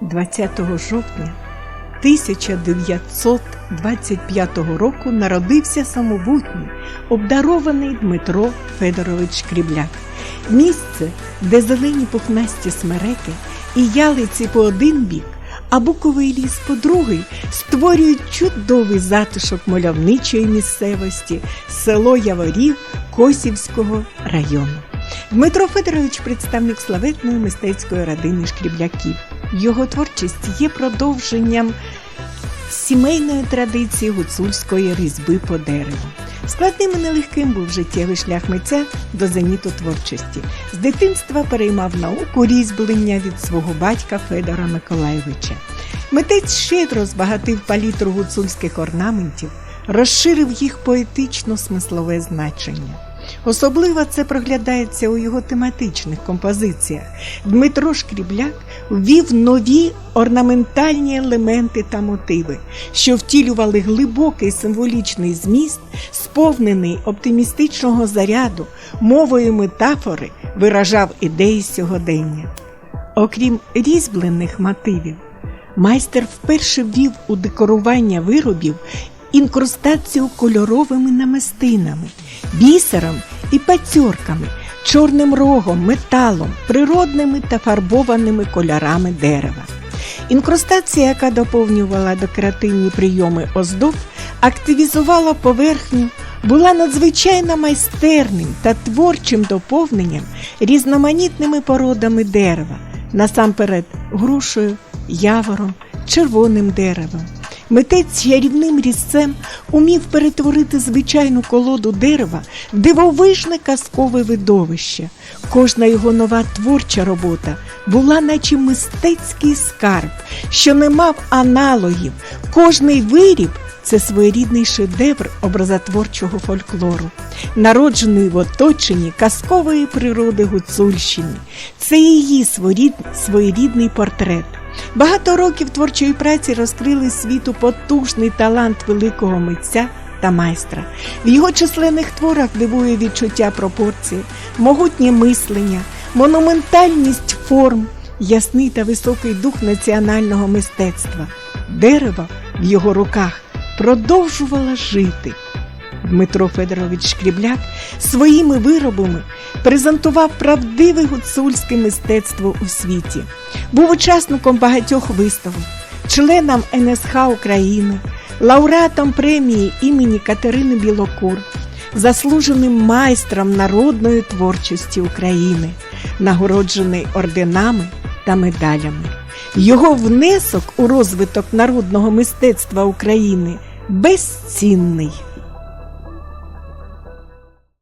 20 жовтня 1925 року народився самобутній, обдарований Дмитро Федорович Шкрібляк. Місце, де зелені пухнасті смереки і ялиці по один бік, а буковий ліс по другий створюють чудовий затишок мальовничої місцевості, село Яворів Косівського району. Дмитро Федорович представник славетної мистецької родини шкрібляків. Його творчість є продовженням сімейної традиції гуцульської різьби по дереву. Складним і нелегким був життєвий шлях митця до зеніту творчості. З дитинства переймав науку різьблення від свого батька Федора Миколаєвича. Митець щедро збагатив палітру гуцульських орнаментів, розширив їх поетично смислове значення. Особливо це проглядається у його тематичних композиціях. Дмитро Шкрібляк ввів нові орнаментальні елементи та мотиви, що втілювали глибокий символічний зміст, сповнений оптимістичного заряду, мовою метафори, виражав ідеї сьогодення. Окрім різьблених мотивів, майстер вперше ввів у декорування виробів інкрустацію кольоровими намистинами, бісером і пацьорками, чорним рогом, металом, природними та фарбованими кольорами дерева. Інкрустація, яка доповнювала декоративні прийоми оздоб, активізувала поверхню, була надзвичайно майстерним та творчим доповненням різноманітними породами дерева, насамперед грушею, явором, червоним деревом. Митець ярівним різцем умів перетворити звичайну колоду дерева в дивовижне казкове видовище. Кожна його нова творча робота була, наче мистецький скарб, що не мав аналогів. Кожний виріб це своєрідний шедевр образотворчого фольклору, народжений в оточенні казкової природи Гуцульщини. Це її своєрідний портрет. Багато років творчої праці розкрили світу потужний талант великого митця та майстра. В його численних творах дивує відчуття пропорції, могутнє мислення, монументальність форм, ясний та високий дух національного мистецтва. Дерево в його руках продовжувало жити. Дмитро Федорович Шкрібляк своїми виробами презентував правдиве гуцульське мистецтво у світі, був учасником багатьох виставок, членом НСХ України, лауреатом премії імені Катерини Білокур, заслуженим майстром народної творчості України, нагороджений орденами та медалями. Його внесок у розвиток народного мистецтва України безцінний.